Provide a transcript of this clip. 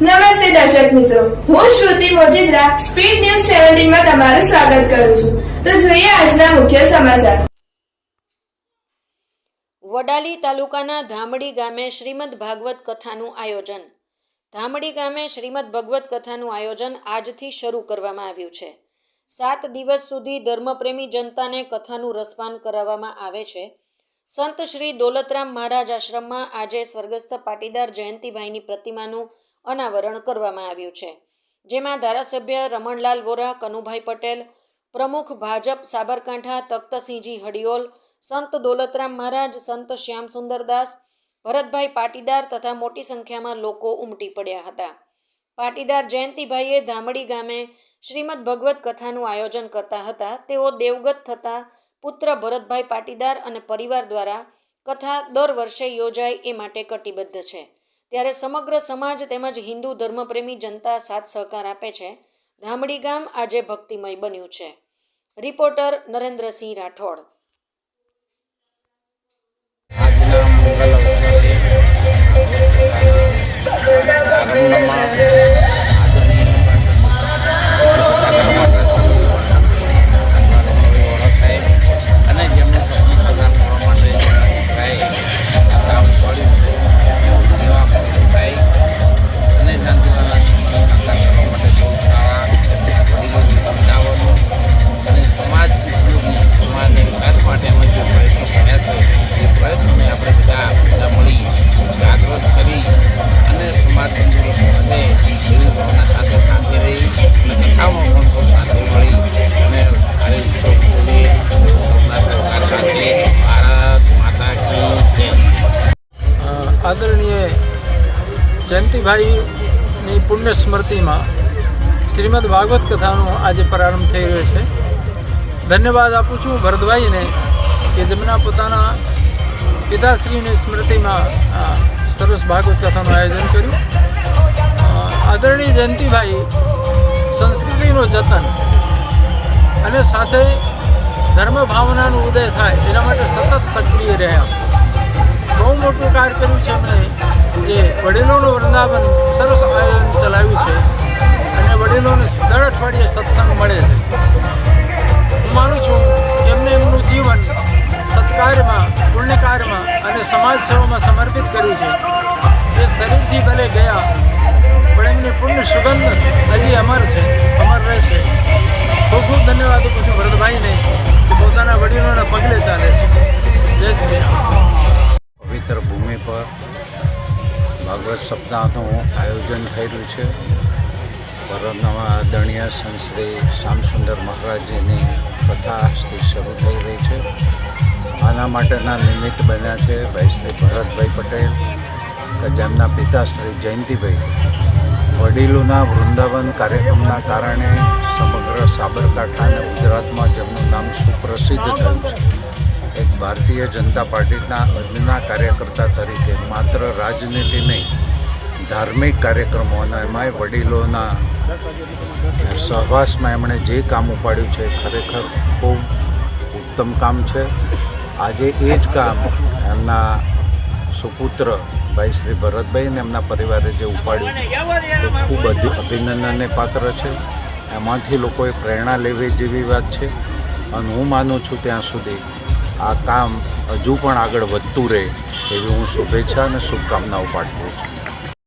નમસ્તે દર્શક મિત્રો. હું શ્રુતિ મોજીદ્રા, સ્પીડ ન્યૂઝ સેવન્ટીનમાં તમારું સ્વાગત કરું છું. તો જોઈએ આજના મુખ્ય સમાચાર. વડાલી તાલુકાના ધામડી ગામે શ્રીમદ ભાગવત કથાનું આયોજન. ધામડી ગામે શ્રીમદ ભગવત કથાનું આયોજન આજથી શરૂ કરવામાં આવ્યું છે. સાત દિવસ સુધી ધર્મપ્રેમી જનતાને કથાનું રસપાન કરાવવામાં આવે છે. સંત શ્રી દોલતરામ મહારાજ આશ્રમમાં આજે સ્વર્ગસ્થ પાટીદાર જયંતિભાઈની પ્રતિમાનું અનાવરણ કરવામાં આવ્યું છે. જેમાં ધારાસભ્ય રમણલાલ વોરા, કનુભાઈ પટેલ, પ્રમુખ ભાજપ સાબરકાંઠા, તખ્તસિંહજી હડિયોલ, સંત દોલતરામ મહારાજ, સંત શ્યામ સુંદરદાસ ભરતભાઈ પાટીદાર તથા મોટી સંખ્યામાં લોકો ઉમટી પડ્યા હતા. પાટીદાર જયંતિભાઈએ ધામડી ગામે શ્રીમદ ભગવત કથાનું આયોજન કરતા હતા. તેઓ દેવગત થતા પુત્ર ભરતભાઈ પાટીદાર અને પરિવાર દ્વારા કથા દર વર્ષે યોજાય એ માટે કટિબદ્ધ છે. ત્યારે સમગ્ર સમાજ તેમજ હિન્દુ ધર્મપ્રેમી જનતા સાથ સહકાર આપે છે. ધામડી ગામ આજે ભક્તિમય બન્યું છે. રિપોર્ટર નરેન્દ્રસિંહ રાઠોડ. આજના મંગલ અવસરે જયંતિભાઈની પુણ્ય સ્મૃતિમાં શ્રીમદ ભાગવત કથાનો આજે પ્રારંભ થઈ રહ્યો છે. ધન્યવાદ આપું છું ભરતભાઈને કે જેમના પોતાના પિતાશ્રીની સ્મૃતિમાં સરસ ભાગવત કથાનું આયોજન કર્યું. આદરણીય જયંતિભાઈ, સંસ્કૃતિનું જતન અને સાથે ધર્મ ભાવનાનો ઉદય થાય એના માટે સતત સક્રિય રહ્યા. બહુ મોટું કાર્ય કર્યું છે એમણે. જે વડીલોનું વૃંદાવન સરસ આયોજન ચલાવ્યું છે અને વડીલોને દર અઠવાડિયે સત્સંગ મળે છે. હું માનું છું એમને એમનું જીવન સત્કાર્યમાં પુણ્યકારમાં અને સમાજ સેવામાં સમર્પિત કર્યું છે. જે શરીરથી ભલે ગયા, પણ એમની પુણ્ય સુગંધ હજી અમર છે, અમર રહેશે. ખૂબ ખૂબ ધન્યવાદ પૂછું ભરતભાઈને સપ્તાહનું આયોજન રહ્યું છે. ભરતનામાં આદરણીય સંશ્રી શ્યામસુંદર મહારાજજીની કથા શરૂ થઈ રહી છે. આના માટેના નિમિત્ત બન્યા છે ભાઈ શ્રી ભરતભાઈ પટેલ કે જેમના પિતા શ્રી જયંતિભાઈ. વડીલોના વૃંદાવન કાર્યક્રમના કારણે સમગ્ર સાબરકાંઠા અને ગુજરાતમાં જેમનું નામ સુપ્રસિદ્ધ થયું છે. એક ભારતીય જનતા પાર્ટીના અદના કાર્યકર્તા તરીકે માત્ર રાજનીતિ નહીં ધાર્મિક કાર્યક્રમો અને એમાંય વડીલોના સહવાસમાં એમણે જે કામ ઉપાડ્યું છે, ખરેખર ખૂબ ઉત્તમ કામ છે. આજે એ જ કામ એમના સુપુત્ર ભાઈ શ્રી ભરતભાઈ અને એમના પરિવારે જે ઉપાડ્યું છે, એ ખૂબ અભિ- અભિનંદનને પાત્ર છે. એમાંથી લોકોએ પ્રેરણા લેવી જેવી વાત છે અને હું માનું છું ત્યાં સુધી આ કામ હજુ પણ આગળ વધતું રહે એવી હું શુભેચ્છા અને શુભકામનાઓ પાઠવું છું.